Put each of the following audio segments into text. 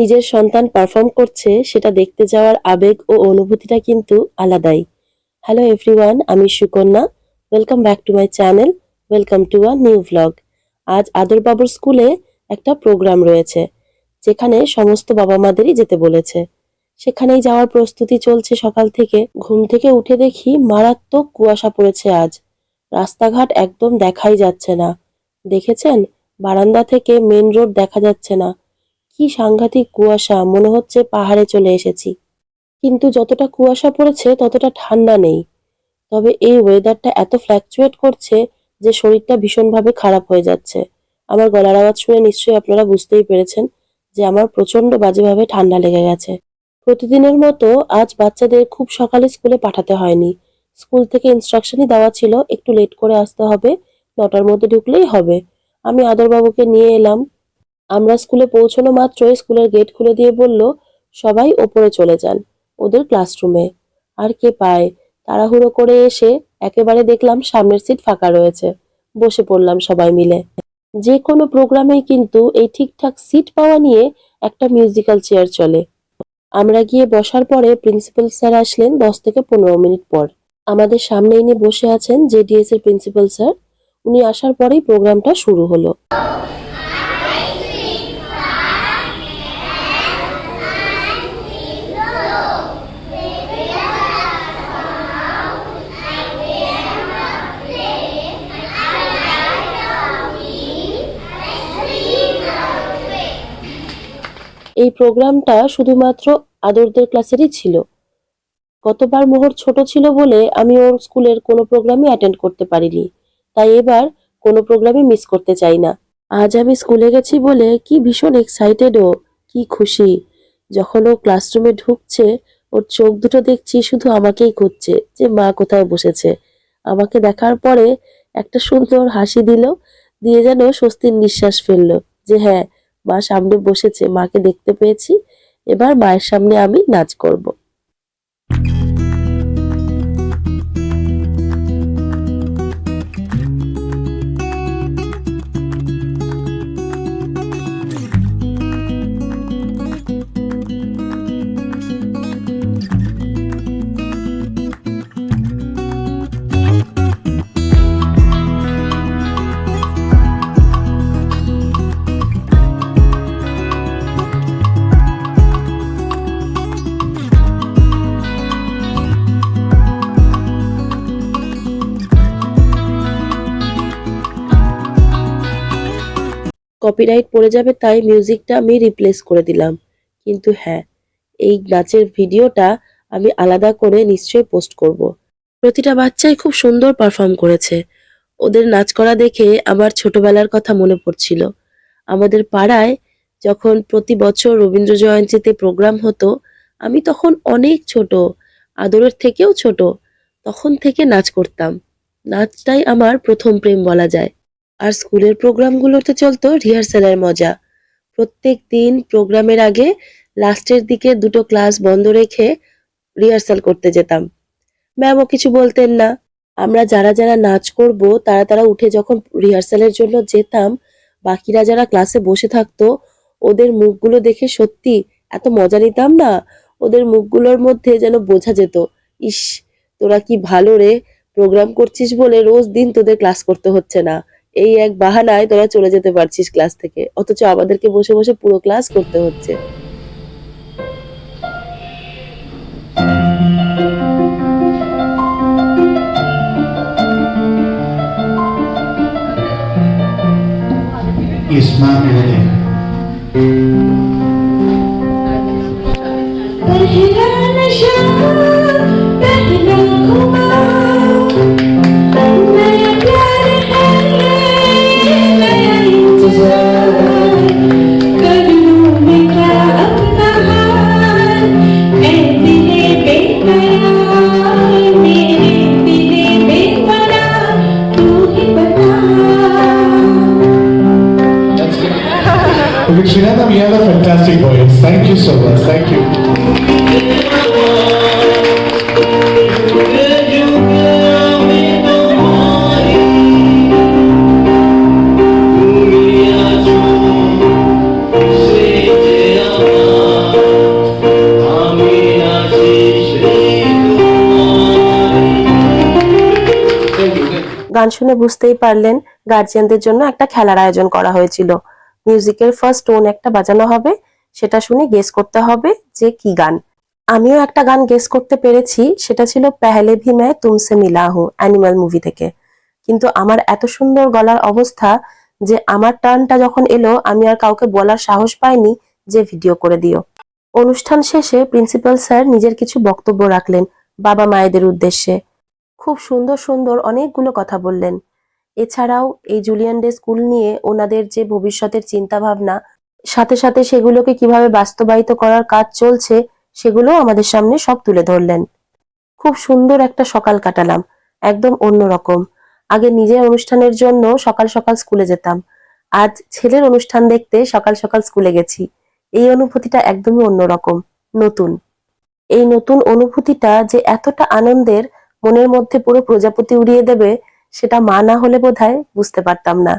নিজের সন্তান পারফর্ম করছে, সেটা দেখতে যাওয়ার আবেগ ও অনুভূতিটা কিন্তু আলাদাই। হ্যালো এভরিওয়ান আমি Sukanya. Welcome back to my channel welcome to a new vlog আজ আদর বাবুর স্কুলে একটা প্রোগ্রাম রয়েছে, যেখানে সমস্ত বাবা মাদেরই যেতে বলেছে। সেখানেই যাওয়ার প্রস্তুতি চলছে সকাল থেকে। ঘুম থেকে উঠে দেখি মারাত্মক কুয়াশা পড়েছে আজ। রাস্তাঘাট একদম দেখাই যাচ্ছে না। দেখেছেন? বারান্দা থেকে মেন রোড দেখা যাচ্ছে না। কি সাংঘাতিক কুয়াশা, মনে হচ্ছে পাহাড়ে চলে এসেছি। কিন্তু যতটা কুয়াশা পড়েছে, ততটা ঠান্ডা নেই। তবে এই ওয়েদারটা এত ফ্ল্যাকচুয়েট করছে যে শরীরটা ভীষণভাবে খারাপ হয়ে যাচ্ছে। আমার গলার আওয়াজ শুনে নিশ্চয়ই আপনারা বুঝতেই পেরেছেন যে আমার প্রচণ্ড বাজেভাবে ঠান্ডা লেগে গেছে। প্রতিদিনের মতো আজ বাচ্চাদের খুব সকালে স্কুলে পাঠাতে হয়নি। স্কুল থেকে ইনস্ট্রাকশনই দেওয়া ছিল, একটু লেট করে আসতে হবে, নটার মধ্যে ঢুকলেই হবে। আমি আদরবাবুকে নিয়ে এলাম। আমরা স্কুলে পৌঁছানো মাত্রই স্কুলের গেট খুলে দিয়ে বলল, সবাই ওপরে চলে যান ওদের ক্লাসরুমে আর কে পায়? তাড়াহুড়ো করে এসে একেবারে দেখলাম সামনের সিট ফাঁকা রয়েছে। বসে পড়লাম সবাই মিলে। যে কোনো প্রোগ্রামেই কিন্তু এই ঠিকঠাক সিট পাওয়া নিয়ে একটা মিউজিক্যাল চেয়ার চলে। আমরা গিয়ে বসার পরে প্রিন্সিপাল স্যার আসলেন দশ থেকে পনেরো মিনিট পর। আমাদের সামনে এনে বসে আছেন জেডিএস এর প্রিন্সিপাল স্যার উনি আসার পরেই প্রোগ্রামটা শুরু হলো। এই প্রোগ্রামটা শুধুমাত্র আদরদের ক্লাসেরই ছিল। গতবার মোহর ছোট ছিল বলে আমি ওর স্কুলের কোনো প্রোগ্রামই অ্যাটেন্ড করতে পারিনি। তাই এবার কোনো প্রোগ্রামই মিস করতে চাই না। আজ আমি স্কুলে গেছি বলে কি ভীষণ এক্সাইটেড ও কি খুশি। যখন ও ক্লাসরুমে ঢুকছে, ওর চোখ দুটো দেখছি শুধু আমাকেই খুঁজছে যে মা কোথায় বসেছে। আমাকে দেখার পরে একটা সুন্দর হাসি দিল, দিয়ে যেন স্বস্তির নিঃশ্বাস ফেলল যে হ্যাঁ মা সামনে বসেছে মাকে দেখতে পেয়েছি। এবার মায়ের সামনে আমি নাচ করব। কপিরাইট পড়ে যাবে, তাই মিউজিকটা আমি রিপ্লেস করে দিলাম। কিন্তু হ্যাঁ এই নাচের ভিডিওটা আমি আলাদা করে নিশ্চয়ই পোস্ট করব। প্রতিটা বাচ্চাই খুব সুন্দর পারফর্ম করেছে। ওদের নাচ করা দেখে আমার ছোটবেলার কথা মনে পড়ছিল। আমাদের পাড়ায় যখন প্রতি বছর রবীন্দ্র জয়ন্তীতে প্রোগ্রাম হতো, আমি তখন অনেক ছোট, আদরের থেকেও ছোট, তখন থেকে নাচ করতাম। নাচটাই আমার প্রথম প্রেম বলা যায়। আর স্কুলের প্রোগ্রামগুলোতে চলতো রিহার্সালের মজা। প্রত্যেক দিন প্রোগ্রামের আগে লাস্টের দিকে দুটো ক্লাস বন্ধ রেখে রিহার্সাল করতে যেতাম। ম্যামও কিছু বলতেন না। আমরা যারা যারা নাচ করব, তারা তারা উঠে যখন রিহার্সালের জন্য যেতাম, বাকিরা যারা ক্লাসে বসে থাকতো, ওদের মুখগুলো দেখে সত্যি এত মজা নিতাম না? ওদের মুখগুলোর মধ্যে যেন বোঝা যেত, ইস, তোরা কি ভালো রে? প্রোগ্রাম করছিস বলে রোজ দিন তোদের ক্লাস করতে হচ্ছে না। এই এক বাহানায় তোরা চলে যেতে পারছিস ক্লাস থেকে। অথচ আমাদেরকে বসে বসে পুরো ক্লাস করতে হচ্ছে। But here Shinada, we have a fantastic voice. Thank you so much. Thank you. গান শুনে বুঝতেই পারলেন গার্জিয়ানদের জন্য একটা খেলার আয়োজন করা হয়েছিল মিউজিকের ফার্স্ট টোন একটা বাজানো হবে, সেটা শুনে গেস করতে হবে যে কি গান। আমিও একটা গান গেস করতে পেরেছি, সেটা ছিল পেহলে ভি मैं তুমসে মিলা হুঁ অ্যানিমাল মুভি থেকে। কিন্তু আমার এত সুন্দর গলার অবস্থা যে আমার টার্নটা যখন এলো, আমি আর কাউকে বলার সাহস পাইনি যে ভিডিও করে দিও। অনুষ্ঠান শেষে প্রিন্সিপাল স্যার নিজের কিছু বক্তব্য রাখলেন বাবা মায়েদের উদ্দেশ্যে। খুব সুন্দর সুন্দর অনেকগুলো কথা বললেন। এছাড়াও এই জুলিয়ান ডে স্কুল নিয়ে ওনাদের যে ভবিষ্যতের চিন্তা ভাবনা সাথে সাথে সেগুলোকে কীভাবে বাস্তবায়িত করার কাজ চলছে সেগুলো আমাদের সামনে সব তুলে ধরলেন। খুব সুন্দর একটা সকাল কাটালাম, একদম অন্যরকম। আগে নিজের অনুষ্ঠানের জন্য সকাল সকাল স্কুলে যেতাম, আজ ছেলের অনুষ্ঠান দেখতে সকাল সকাল স্কুলে গেছি। এই অনুভূতিটা একদমই অন্যরকম, নতুন। এই নতুন অনুভূতিটা যে এতটা আনন্দের, মনের মধ্যে পুরো প্রজাপতি উড়িয়ে দেবে সেটা মা না হলে বোধহয় বুঝতে পারতাম না।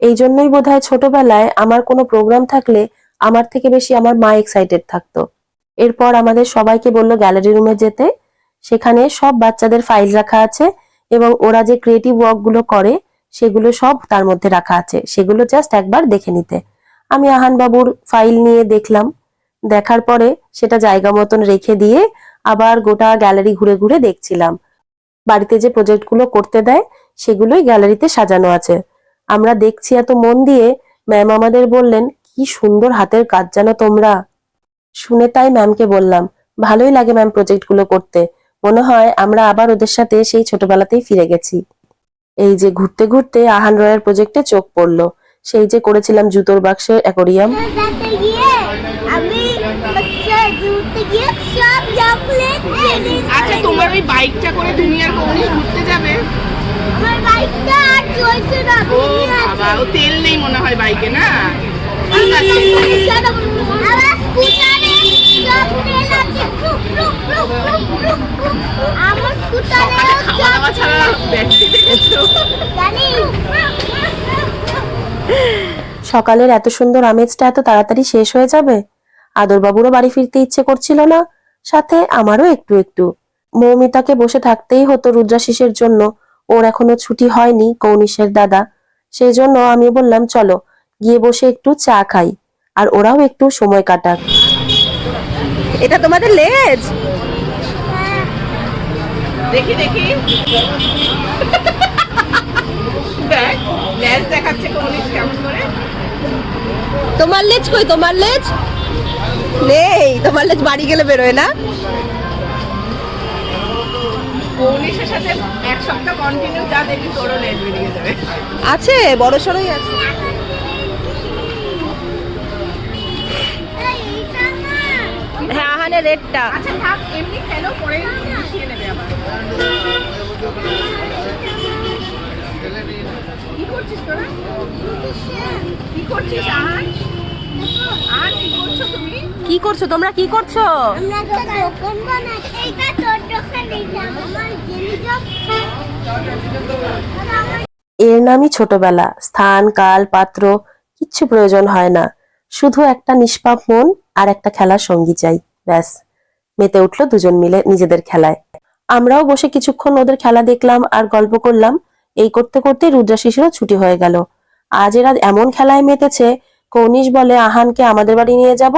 এই জন্যই বোধহয় ছোটবেলায় আমার কোনো প্রোগ্রাম থাকলে আমার থেকে বেশি আমার মা এক্সাইটেড থাকতো। এরপর আমাদের সবাইকে বলল গ্যালারি রুমে যেতে। সেখানে সব বাচ্চাদের ফাইল রাখা আছে এবং ওরা যে ক্রিয়েটিভ ওয়ার্কগুলো করে, সেগুলো সব তার মধ্যে রাখা আছে। সেগুলো জাস্ট একবার দেখে নিতে। আমি আহান বাবুর ফাইল নিয়ে দেখলাম। দেখার পরে সেটা জায়গা মতন রেখে দিয়ে আবার গোটা গ্যালারি ঘুরে ঘুরে দেখছিলাম। বাড়িতে যে প্রজেক্টগুলো করতে দেয়, সেগুলোই গ্যালারিতে সাজানো আছে। আমরা দেখছি এত মন দিয়ে ম্যাম আমাদের বললেন, কি সুন্দর হাতের কাজ জানো তোমরা। শুনে তাই ম্যামকে বললাম, ভালোই লাগে ম্যাম প্রজেক্টগুলো করতে। মনে হয় আমরা আবার ওদের সাথে সেই ছোটবেলাতেই ফিরে গেছি। এই যে ঘুরতে ঘুরতে আহান রয়ের প্রজেক্টে চোখ পড়ল। সেই যে করেছিলাম জুতোর বাক্সের অ্যাকোরিয়াম যাতে গিয়ে আমি হচ্ছে ঘুরতে গিয়ে সব আচ্ছা তোমার ওই বাইকটা করে আর ঘুরতে যাবে আমার বাইকটা আর চলছে না ও বাবা ও তেল নেই মনে হয় বাইকে না আমার স্কুটারে সব তেল আছে টুক টুক টুক টুক টুক টুক। আমার স্কুটারে খাওয়া দাওয়া ছাড়া ব্যাটারি দেখেছ জানি সকালের এত সুন্দর আমেজটা এত তাড়াতাড়ি শেষ হয়ে যাবে আদরবাবুরও বাড়ি ফিরতে ইচ্ছে করছিল না সাথে আমারও একটু একটু। মৌমিতাকে বসে থাকতেই হতো রুদ্রাশিসের জন্য। ওর এখনও ছুটি হয়নি কৌনিশের দাদা। সেই জন্য আমি বললাম চলো গিয়ে বসে একটু চা খাই আর ওরাও একটু সময় কাটাক। এটা তোমাদের লেজ? দেখি দেখি। দেখ ল্যাস দেখাচ্ছে কৌনিস কেমন করে। তোমার লেজ কই? তোমার লেজ? নেই তোমার লেজ বাড়ি গেলে বেরোয় না? আছে বড় সড়ই আছে। হ্যাঁ আহানে রেডটা আচ্ছা থাক এমনি খেলো পরে মিশিয়ে নেবে আবার। কি করছিস তোরা? কি করছিস আহান? আহান কি করছ তুমি? কি করছ? তোমরা কি করছ? আমরা একটা দোকান বানাচ্ছি এইটা তোর দোকান এইটা আমার জিনিস আমার এর নামই ছোটবেলা। স্থান কাল পাত্র কিচ্ছু প্রয়োজন হয় না। শুধু একটা নিষ্পাপ মন আর একটা খেলার সঙ্গী চাই ব্যাস। মেতে উঠল দুজন মিলে নিজেদের খেলায়। আমরাও বসে কিছুক্ষণ ওদের খেলা দেখলাম আর গল্প করলাম। এই করতে করতে রুদ্রাশিসেরও ছুটি হয়ে গেল। আজ এরা এমন খেলায় মেতেছে কৌনিশ বলে আহানকে আমাদের বাড়ি নিয়ে যাব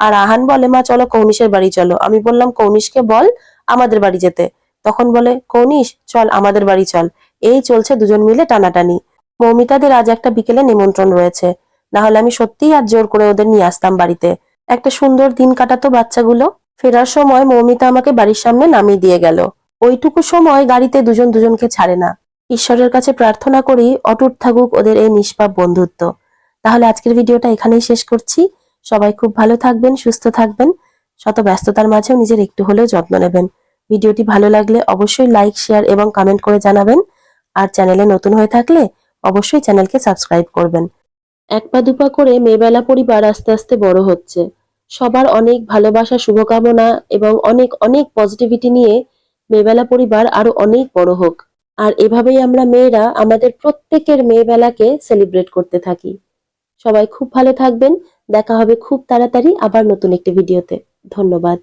আর আহান বলে, মা, চলো কৌনিশের বাড়ি চলো। আমি বললাম, কৌনিশকে বল আমাদের বাড়ি যেতে। তখন বলে, কৌনিশ, চল আমাদের বাড়ি চল। এই চলছে দুজন মিলে টানাটানি। মৌমিতাদের আজ একটা বিকেলে নিমন্ত্রণ রয়েছে। না হলে আমি সত্যিই আর জোর করে ওদের নিয়ে আসতাম বাড়িতে। একটা সুন্দর দিন কাটাতো বাচ্চাগুলো। ফেরার সময় মৌমিতা আমাকে বাড়ির সামনে নামিয়ে দিয়ে গেল। ওইটুকু সময় গাড়িতে দুজন দুজনকে ছাড়ে না। ঈশ্বরের কাছে প্রার্থনা করি, অটুট থাকুক ওদের এই নিষ্পাপ বন্ধুত্ব। তাহলে আজকের ভিডিওটা এখানেই শেষ করছি। সবাই খুব ভালো থাকবেন, সুস্থ থাকবেন, শত ব্যস্ততার মাঝেও নিজের একটু হলেও যত্ন নেবেন। ভিডিওটি ভালো লাগলে অবশ্যই লাইক, শেয়ার এবং কমেন্ট করে জানাবেন। আর চ্যানেলে নতুন হয়ে থাকলে অবশ্যই চ্যানেলকে সাবস্ক্রাইব করবেন। এক পা দুপা করে মেয়েবেলা পরিবার আস্তে আস্তে বড় হচ্ছে। সবার অনেক ভালোবাসা, শুভকামনা এবং অনেক অনেক পজিটিভিটি নিয়ে মেয়েবেলা পরিবার আরও অনেক বড় হোক। আর এভাবেই আমরা মেয়েরা আমাদের প্রত্যেকের মেয়েবেলাকে সেলিব্রেট করতে থাকি। সবাই খুব ভালো থাকবেন। দেখা হবে খুব তাড়াতাড়ি আবার নতুন একটি ভিডিওতে। ধন্যবাদ।